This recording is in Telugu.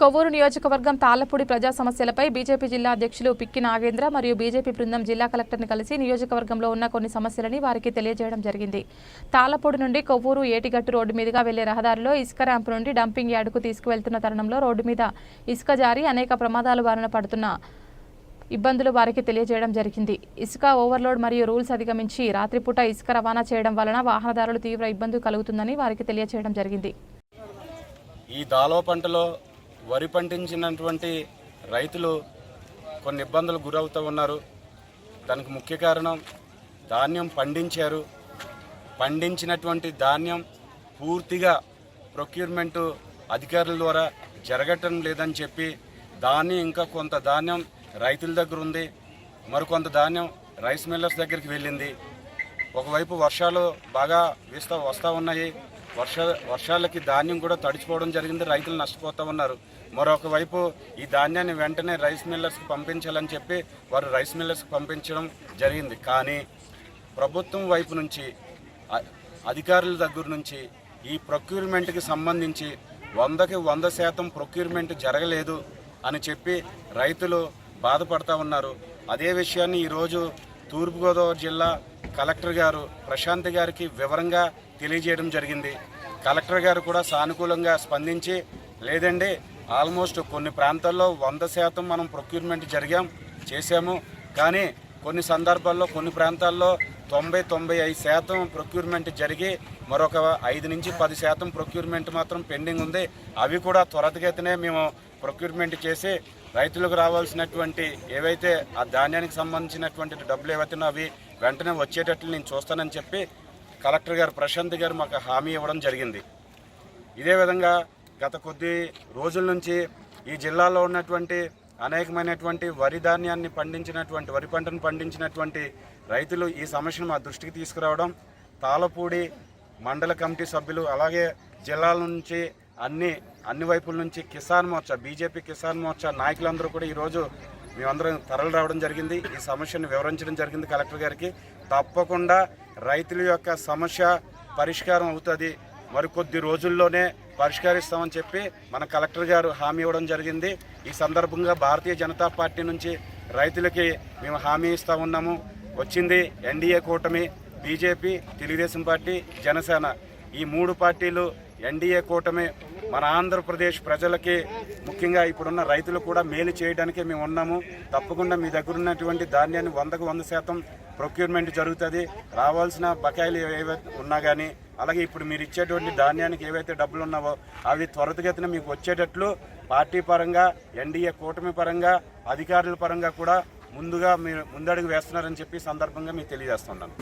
కొవ్వూరు నియోజకవర్గం తాళ్ళపూడి ప్రజా సమస్యలపై బీజేపీ జిల్లా అధ్యక్షులు పిక్కి నాగేంద్ర మరియు బీజేపీ బృందం జిల్లా కలెక్టర్ని కలిసి నియోజకవర్గంలో ఉన్న కొన్ని సమస్యలని వారికి తెలియజేయడం జరిగింది. తాళ్ళపూడి నుండి కొవ్వూరు ఏటిగట్టు రోడ్డు మీదుగా వెళ్ళే రహదారిలో ఇసుక ర్యాంపు నుండి డంపింగ్ యార్డుకు తీసుకువెళ్తున్న తరుణంలో రోడ్డు మీద ఇసుక జారి అనేక ప్రమాదాలు బారిన పడుతున్న ఇబ్బందులు వారికి తెలియజేయడం జరిగింది. ఇసుక ఓవర్లోడ్ మరియు రూల్స్ అధిగమించి రాత్రిపూట ఇసుక రవాణా చేయడం వలన వాహనదారులు తీవ్ర ఇబ్బంది కలుగుతుందని వారికి తెలియజేయడం జరిగింది. ఈ దాలో పంటలో వరి పండించినటువంటి రైతులు కొన్ని ఇబ్బందులు గురవుతూ ఉన్నారు. దానికి ముఖ్య కారణం ధాన్యం పండించారు. పండించినటువంటి ధాన్యం పూర్తిగా ప్రొక్యూర్మెంట్ అధికారుల ద్వారా జరగటం లేదని చెప్పి దాన్ని ఇంకా కొంత ధాన్యం రైతుల దగ్గర ఉంది. మరికొంత ధాన్యం రైస్ మిల్లర్స్ దగ్గరికి వెళ్ళింది. ఒకవైపు వర్షాలు బాగా వీస్తా వస్తూ ఉన్నాయి. వర్ష వర్షాలకి ధాన్యం కూడా తడిచిపోవడం జరిగింది. రైతులు నష్టపోతూ ఉన్నారు. మరొక వైపు ఈ ధాన్యాన్ని వెంటనే రైస్ మిల్లర్స్కి పంపించాలని చెప్పి వారు రైస్ మిల్లర్స్కి పంపించడం జరిగింది. కానీ ప్రభుత్వం వైపు నుంచి అ- అధికారుల దగ్గర నుంచి ఈ ప్రొక్యూర్మెంట్కి సంబంధించి వందకి వంద శాతం ప్రొక్యూర్మెంట్ జరగలేదు అని చెప్పి రైతులు బాధపడతా ఉన్నారు. అదే విషయాన్ని ఈరోజు తూర్పుగోదావరి జిల్లా కలెక్టర్ గారు ప్రశాంత్ గారికి వివరంగా తెలియజేయడం జరిగింది. కలెక్టర్ గారు కూడా సానుకూలంగా స్పందించి లేదండి ఆల్మోస్ట్ కొన్ని ప్రాంతాల్లో వంద శాతం మనం ప్రొక్యూర్మెంట్ జరిగాం చేశాము. కానీ కొన్ని సందర్భాల్లో కొన్ని ప్రాంతాల్లో తొంభై తొంభై ఐదు శాతం ప్రొక్యూర్మెంట్ జరిగి మరొక ఐదు నుంచి పది శాతం ప్రొక్యూర్మెంట్ మాత్రం పెండింగ్ ఉంది. అవి కూడా త్వరతగతినే మేము ప్రొక్యూర్మెంట్ చేసి రైతులకు రావాల్సినటువంటి ఏవైతే ఆ ధాన్యానికి సంబంధించినటువంటి డబ్బులు ఏవైతే అవి వెంటనే వచ్చేటట్లు నేను చూస్తానని చెప్పి కలెక్టర్ గారు ప్రశాంత్ గారు మాకు హామీ ఇవ్వడం జరిగింది. ఇదే విధంగా గత కొద్ది రోజుల నుంచి ఈ జిల్లాలో ఉన్నటువంటి అనేకమైనటువంటి వరి ధాన్యాన్ని పండించినటువంటి వరి పంటను పండించినటువంటి రైతులు ఈ సమస్యను మా దృష్టికి తీసుకురావడం తాళపూడి మండల కమిటీ సభ్యులు అలాగే జిల్లాల నుంచి అన్ని అన్ని వైపుల నుంచి కిసాన్ మోర్చా బీజేపీ కిసాన్ మోర్చా నాయకులందరూ కూడా ఈరోజు మేమందరం తరలి రావడం జరిగింది. ఈ సమస్యను వివరించడం జరిగింది కలెక్టర్ గారికి. తప్పకుండా రైతుల యొక్క సమస్య పరిష్కారం అవుతుంది. మరికొద్ది రోజుల్లోనే పరిష్కరిస్తామని చెప్పి మన కలెక్టర్ గారు హామీ ఇవ్వడం జరిగింది. ఈ సందర్భంగా భారతీయ జనతా పార్టీ నుంచి రైతులకి మేము హామీ ఇస్తా ఉన్నాము. వచ్చింది ఎన్డీఏ కూటమి బీజేపీ తెలుగుదేశం పార్టీ జనసేన. ఈ మూడు పార్టీలు ఎన్డీఏ కూటమి మన ఆంధ్రప్రదేశ్ ప్రజలకి ముఖ్యంగా ఇప్పుడున్న రైతులు కూడా మేలు చేయడానికి మేము ఉన్నాము. తప్పకుండా మీ దగ్గర ఉన్నటువంటి ధాన్యాన్ని వందకు వంద శాతం ప్రొక్యూర్మెంట్ జరుగుతుంది. రావాల్సిన బకాయిలు ఏవైతే ఉన్నా కానీ అలాగే ఇప్పుడు మీరు ఇచ్చేటువంటి ధాన్యానికి ఏవైతే డబ్బులు ఉన్నావో అవి త్వరితగతిన మీకు వచ్చేటట్లు పార్టీ పరంగా ఎన్డీఏ కూటమి పరంగా అధికారుల పరంగా కూడా ముందుగా మీరు ముందడుగు వేస్తున్నారని చెప్పి సందర్భంగా మీకు తెలియజేస్తున్నాను.